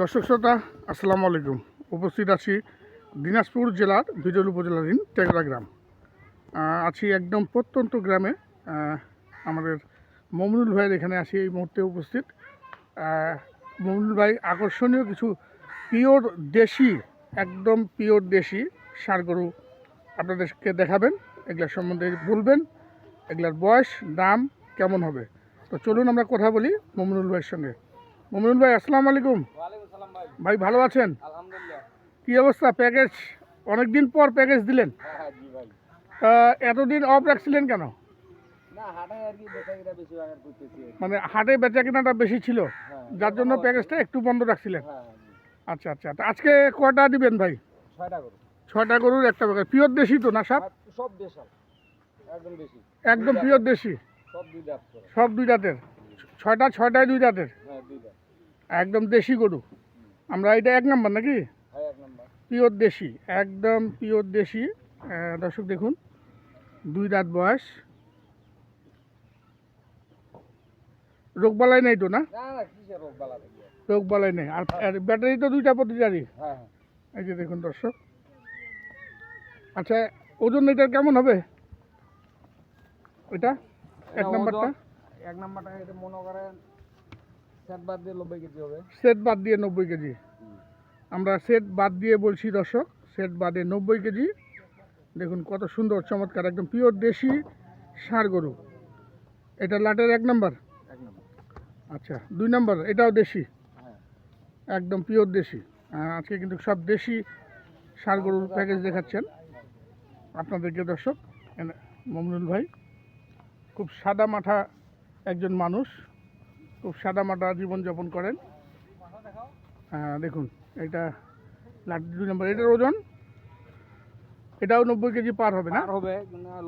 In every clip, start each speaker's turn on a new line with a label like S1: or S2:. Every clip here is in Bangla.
S1: দর্শক শ্রোতা, আসসালামু আলাইকুম। উপস্থিত আছি দিনাজপুর জেলার বিজল উপজেলাধীন টেকরা গ্রাম। আছি একদম প্রত্যন্ত গ্রামে। আমাদের মমিনুল ভাইয়ের এখানে আছি এই মুহূর্তে উপস্থিত। মমনুল ভাই, আকর্ষণীয় কিছু পিওর দেশি, একদম পিওর দেশি ষাঁড় গরু আপনাদেরকে দেখাবেন। এগুলোর সম্বন্ধে বলবেন, এগুলার বয়স, দাম কেমন হবে? তো চলুন আমরা কথা বলি মমিনুল ভাইয়ের সঙ্গে। মমিনুল ভাই, আসসালামু আলাইকুম।
S2: ভাই,
S1: ভালো আছেন? কি অবস্থা? প্যাকেজ অনেক দিন পর প্যাকেজ দিলেন। এতদিন অফ রাখছিলেন কেন? মানে হাটে বেচা কেনাটা বেশি ছিল, যার জন্য প্যাকেজটা একটু বন্ধ রাখছিলেন। আচ্ছা আচ্ছা। আজকে কয়টা দিবেন ভাই?
S2: ছয়টা
S1: গরুর একটা প্যাকেজ পিওর দেশি তো না সব
S2: সব একদম
S1: পিওর দেশি।
S2: সব দুই
S1: দাঁতের ছয়টা, ছয়টায় দুই
S2: দাঁত
S1: একদম দেশি গরু। আমরা এটা এক নাম্বার নাকি?
S2: হ্যাঁ
S1: পিওর দেশি একদম পিওর দেশি। দর্শক দেখুন দুই দাঁত বয়স। রোগবালাই নেই তো না?
S2: রোগ
S1: রোগবালাই নেই। আর আর ব্যাটারি তো দুইটা প্রতিটারই
S2: হ্যাঁ হ্যাঁ।
S1: এই যে দেখুন দর্শক। আচ্ছা ওজন এটার কেমন হবে? ওইটা? এক নাম্বারটা?
S2: এক নম্বরটা এটা মনে করেন সেট বাদ দিয়ে নব্বই কেজি হবে।
S1: সেট বাদ দিয়ে নব্বই কেজি। আমরা সেট বাদ দিয়ে বলছি দর্শক সেট বাদে নব্বই কেজি। দেখুন কত সুন্দর চমৎকার একদম পিওর দেশি ষাঁড় গরু। এটা লাটের এক নম্বর? আচ্ছা দুই নম্বর এটাও দেশি?
S2: হ্যাঁ।
S1: একদম পিওর দেশি। আজকে কিন্তু সব দেশি ষাঁড় গরুর প্যাকেজ দেখাচ্ছেন। আপনাদেরকে দর্শক মমনুল ভাই খুব সাদা মাথা একজন মানুষ। খুব সাদা মাঠা জীবনযাপন করেন। হ্যাঁ দেখুন এটা লাড্ডু দুই নম্বর এটার ওজন? এটাও নব্বই কেজি পার হবে না?
S2: হবে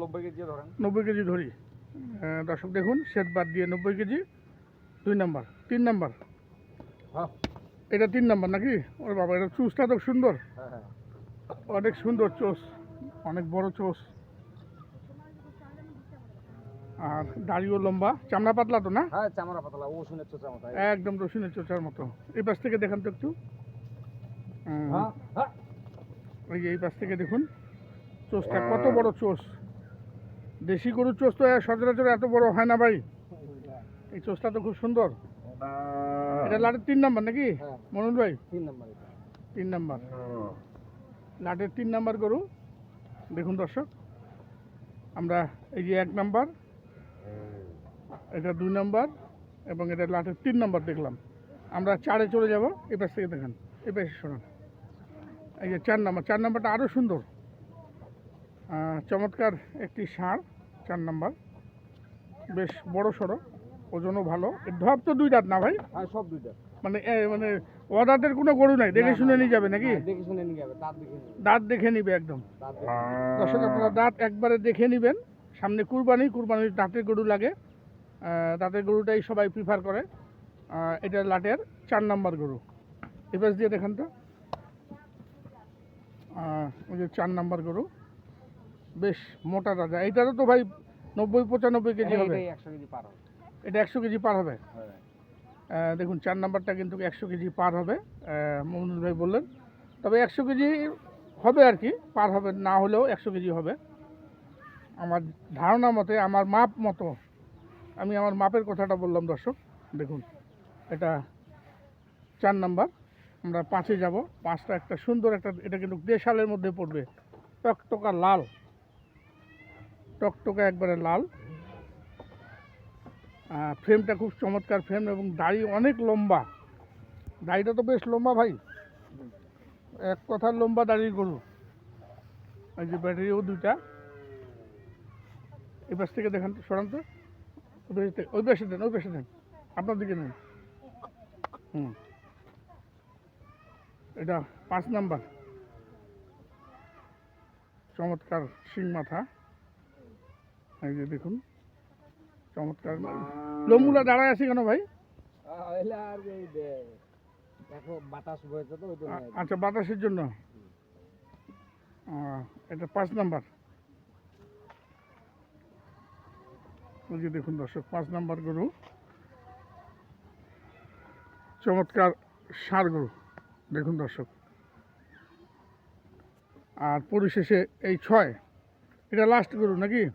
S2: নব্বই কেজি ধরেন।
S1: নব্বই কেজি ধরি। দর্শক দেখুন সেট বাদ দিয়ে নব্বই কেজি দুই নম্বর তিন নম্বর।
S2: হ্যাঁ।
S1: এটা তিন নম্বর নাকি? ওর বাবা এটা চুসটা তো সুন্দর।
S2: হ্যাঁ হ্যাঁ।
S1: অনেক সুন্দর চোষ অনেক বড় চোষ। আর দাড়িও লম্বা চামড়া পাতলা তো না?
S2: হ্যাঁ চামড়া পাতলা মতো
S1: একদম রসুনের চোচার মতো। এই পাশ থেকে দেখান তো একটু। হুম,
S2: হ্যাঁ। হ্যাঁ
S1: এই যে এই পাশ থেকে দেখুন চোষটা কত বড় চোষ দেশি গরুর চোষ তো সচরাচর এত বড় হয় না ভাই। এই চোষটা তো খুব সুন্দর। এটা লাটের তিন নাম্বার নাকি? মনুল ভাই?
S2: তিন নম্বর
S1: তিন নাম্বার। লাটের তিন নাম্বার গরু। দেখুন দর্শক আমরা এই যে এক নাম্বার এটা দুই নম্বর এবং এটা লাটের তিন নম্বর দেখলাম। আমরা চারে চলে যাব এই পাশ থেকে দেখেন এই পাশে শোনান এই যে চার নম্বর চার নাম্বারটা আরও সুন্দর। চমৎকার একটি ষাঁড় চার নম্বর। বেশ বড় সড়ো ওজনও ভালো। ধপ তো দুই দাঁত না ভাই?
S2: হ্যাঁ সব দুই দাঁত।
S1: মানে এ, মানে অদাঁতের কোনো গরু নাই দেখে শুনে নিয়ে যাবে নাকি?
S2: হ্যাঁ, দেখে শুনে নিয়ে যাবে দাঁত দেখে
S1: নিবে একদম। দর্শক আপনারা দাঁত একবারে দেখে নেবেন। সামনে কুরবানি কুরবানির দাঁতের গরু লাগে। দাঁতের গরুটাই সবাই প্রিফার করে। এটা লাটের চার নাম্বার গরু। এপাশ দিয়ে দেখান তো। ওই যে চার নাম্বার গরু। বেশ মোটা দাদা এইটারও তো ভাই নব্বই পঁচানব্বই কেজি
S2: হ্যাঁ,
S1: হবে।
S2: একশো কেজি পার
S1: এটা একশো কেজি পার হবে।
S2: হ্যাঁ।
S1: দেখুন চার নাম্বারটা কিন্তু একশো কেজি পার হবে। আহ, ভাই বললেন। তবে একশো কেজি হবে আর কি পার হবে। না হলেও একশো কেজি হবে। আমার ধারণা মতে আমার মাপ মতো আমি আমার মাপের কথাটা বললাম, দর্শক। দেখুন, এটা চার নাম্বার। আমরা পাঁচে যাব। পাঁচটা একটা সুন্দর একটা, এটা কিন্তু দেশালের মধ্যে পড়বে। টকটকা লাল। টকটকা একবারে লাল। ফ্রেমটা খুব চমৎকার ফ্রেম এবং দাড়ি অনেক লম্বা। দাড়িটা তো বেশ লম্বা ভাই। এক কথার লম্বা দাড়ির গরু। এই যে ব্যাটারিও দুইটা। পাশ থেকে দেখান তো, সরান তো। ওই পাশে দেন ওই পাশে দেন। আপনার দিকে নেন। হুম। এটা পাঁচ নাম্বার। চমৎকার শিং মাথা। এই যে দেখুন চমৎকার। লোমগুলা দাঁড়ায় আছে কেন ভাই? আচ্ছা বাতাসের জন্য। এটা পাঁচ নাম্বার। যে দেখুন দর্শক পাঁচ নাম্বার গরু। চমৎকার ষাঁড় গরু দেখুন দর্শক। আর পরিশেষে এই ছয় এটা লাস্ট গরু নাকি?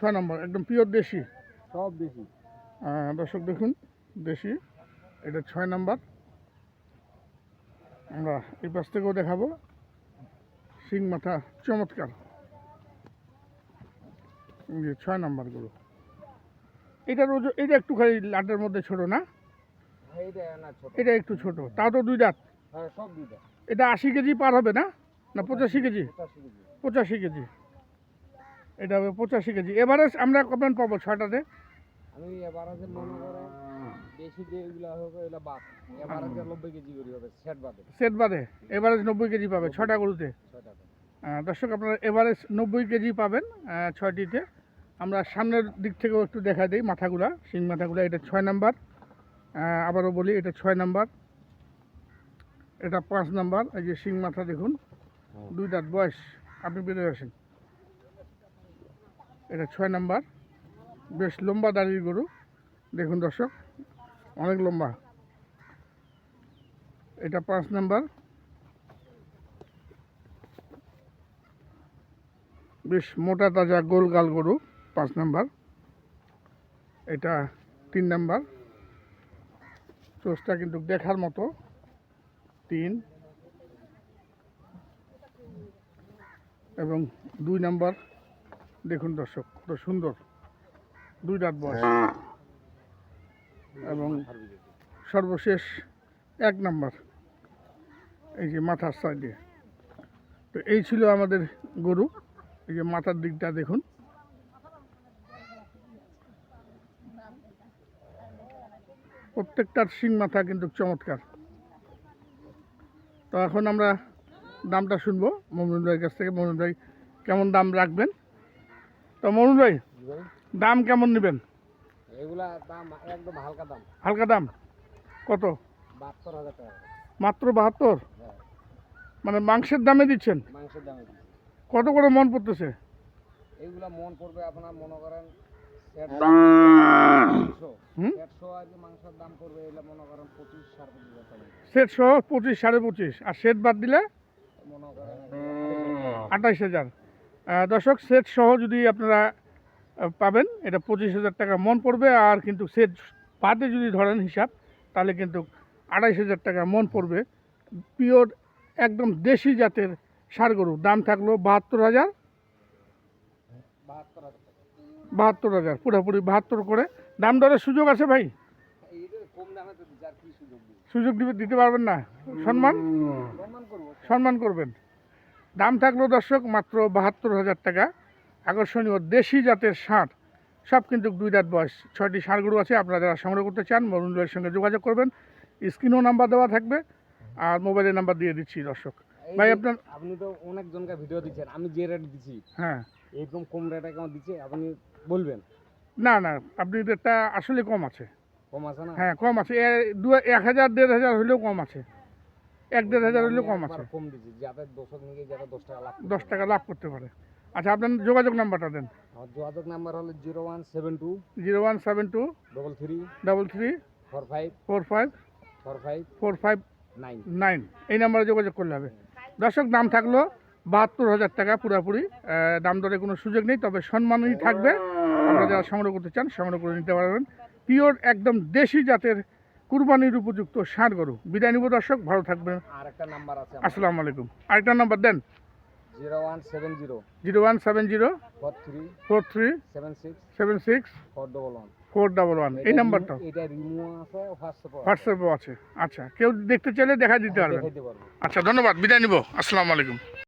S1: ছয় নম্বর একদম পিওর দেশি।
S2: সব
S1: আহ, দর্শক দেখুন দেশি এটা ছয় নাম্বার। আমরা এই পাশ থেকেও দেখাবো। শিং মাথা চমৎকার। যে ছয় নাম্বার গরু। এটার ওজন এটা একটু খালি লাটের মধ্যে ছোট না?
S2: ছোট।
S1: এটা একটু ছোট তাও তো দুই দাঁত।
S2: হ্যাঁ সব দুইটা
S1: এটা আশি কেজি পার হবে না? না পঁচাশি কেজি?
S2: পঁচাশি কেজি।
S1: এটা হবে পঁচাশি কেজি। এভারেজ আমরা কমেন্ট পাবো ছটাতে
S2: আমি এবার মনে করে বেশি যে হবে এগুলা বাদ। এবার নব্বই কেজি করে হবে সেট বাদে।
S1: সেট বাদে? এভারেজ নব্বই কেজি পাবে ছটা গরুতে? দর্শক আপনারা এভারেজ নব্বই কেজি পাবেন ছয়টিতে। আমরা সামনের দিক থেকেও একটু দেখা দিই মাথাগুলা শিং মাথাগুলা এটা ছয় নাম্বার। আবারও বলি এটা ছয় নাম্বার। এটা পাঁচ নাম্বার এই যে শিং মাথা দেখুন দুই দাঁত বয়স। আপনি বেরোয় আসেন। এটা ছয় নাম্বার। বেশ লম্বা দাঁড়িয়ে গরু। দেখুন দর্শক অনেক লম্বা। এটা পাঁচ নাম্বার। বেশ মোটা তাজা গোল গাল গরু। পাঁচ নাম্বার। এটা তিন নাম্বার। চোষটা কিন্তু দেখার মতো। তিন। এবং দুই নাম্বার। দেখুন দর্শক, কত সুন্দর। দুই রাত বয়স। এবং সর্বশেষ এক নাম্বার। এই যে মাথার সাইডে তো এই ছিল আমাদের গরু। এই যে মাথার দিকটা দেখুন। প্রত্যেকটার শিং মাথা কিন্তু চমৎকার। তো এখন আমরা দামটা শুনব মমিনুল ভাইয়ের কাছ থেকে। মমিনুল ভাই কেমন দাম রাখবেন? তো মমিনুল ভাই দাম কেমন নেবেন?
S2: এগুলা দাম একদম হালকা দাম।
S1: হালকা দাম? কত?
S2: বাহাত্তর হাজার টাকা।
S1: মাত্র বাহাত্তর?
S2: হ্যাঁ।
S1: মানে মাংসের দামে দিচ্ছেন?
S2: মাংসের দামে
S1: কত করে মন পড়তেছে?
S2: এইগুলা মন পড়বে আপনার মনে করেন পঁচিশ সাড়ে পঁচিশ।
S1: আর সেট বাদ দিলে? আঠাইশ হাজার। দর্শক সেট সহ যদি আপনারা পাবেন এটা পঁচিশ হাজার টাকা মন পড়বে। আর কিন্তু সেট বাদে যদি ধরেন হিসাব তাহলে কিন্তু আড়াইশ হাজার টাকা মন পড়বে। পিওর একদম দেশি জাতের সার গরু। দাম থাকল বাহাত্তর হাজার।
S2: বাহাত্তর হাজার।
S1: বাহাত্তর হাজার পুরোপুরি বাহাত্তর করে। দাম দরের সুযোগ আছে ভাই?
S2: সুযোগ দিবে
S1: দিতে পারবেন না। সম্মান?
S2: সম্মান
S1: করবেন। দাম থাকল দর্শক মাত্র বাহাত্তর হাজার টাকা। আকর্ষণীয় দেশি জাতের ষাঁড়। সব কিন্তু দুই দাঁত বয়স। ছয়টি ষাঁড় গরু আছে আপনারা যারা সংগ্রহ করতে চান মরুণের সঙ্গে যোগাযোগ করবেন। স্ক্রিনও নাম্বার দেওয়া থাকবে আর মোবাইলের নাম্বার দিয়ে দিচ্ছি দর্শক। ভাই আপনার
S2: আপনি তো অনেক জনকে ভিডিও দিচ্ছেন আমি যে রেট দিচ্ছি
S1: হ্যাঁ।
S2: এরকম কম রেটে কেমন দিচ্ছে আপনি বলবেন?
S1: না না আপনি রেটটা আসলে কম আছে।
S2: কম আছে না?
S1: হ্যাঁ কম আছে। দু এক হাজার দেড় হাজার হলেও কম আছে। এক দেড় হাজার হলেও কম আছে।
S2: কম দিচ্ছি যাতে দর্শক নিয়ে যাতে দশ টাকা লাভ
S1: দশ। টাকা লাভ করতে পারে। আচ্ছা আপনার যোগাযোগ নাম্বারটা দেন।
S2: আমার যোগাযোগ নাম্বার হলো zero one seven two
S1: zero one seven two
S2: double three
S1: double three
S2: four five
S1: four five
S2: four five
S1: four five
S2: nine.
S1: Nine. এই নাম্বারে যোগাযোগ করলে হবে। দর্শক দাম থাকল বাহাত্তর হাজার টাকা। পুরোপুরি দাম দরে কোনো সুযোগ নেই তবে সম্মানই থাকবে। আপনারা যারা সংগ্রহ করতে চান সংগ্রহ করে নিতে পারবেন। পিওর একদম দেশি জাতের কুরবানির উপযুক্ত ষাঁড় গরু। বিদায় নিব দর্শক ভালো থাকবেন।
S2: নাম্বার আছে
S1: আসসালামু আলাইকুম। আরেকটা নাম্বার দেন।
S2: Zero one seven zero.
S1: Zero one seven zero.
S2: Four three.
S1: Four three.
S2: Seven six.
S1: Seven six.
S2: Four double one.
S1: Four double one. এই নাম্বারটা?
S2: এটা রিমু আছে হোয়াটসঅ্যাপ
S1: হোয়াটসঅ্যাপেও আছে। আচ্ছা কেউ দেখতে চাইলে দেখা দিতে পারবেন। আচ্ছা ধন্যবাদ। বিদায় নিব। আসসালামু আলাইকুম।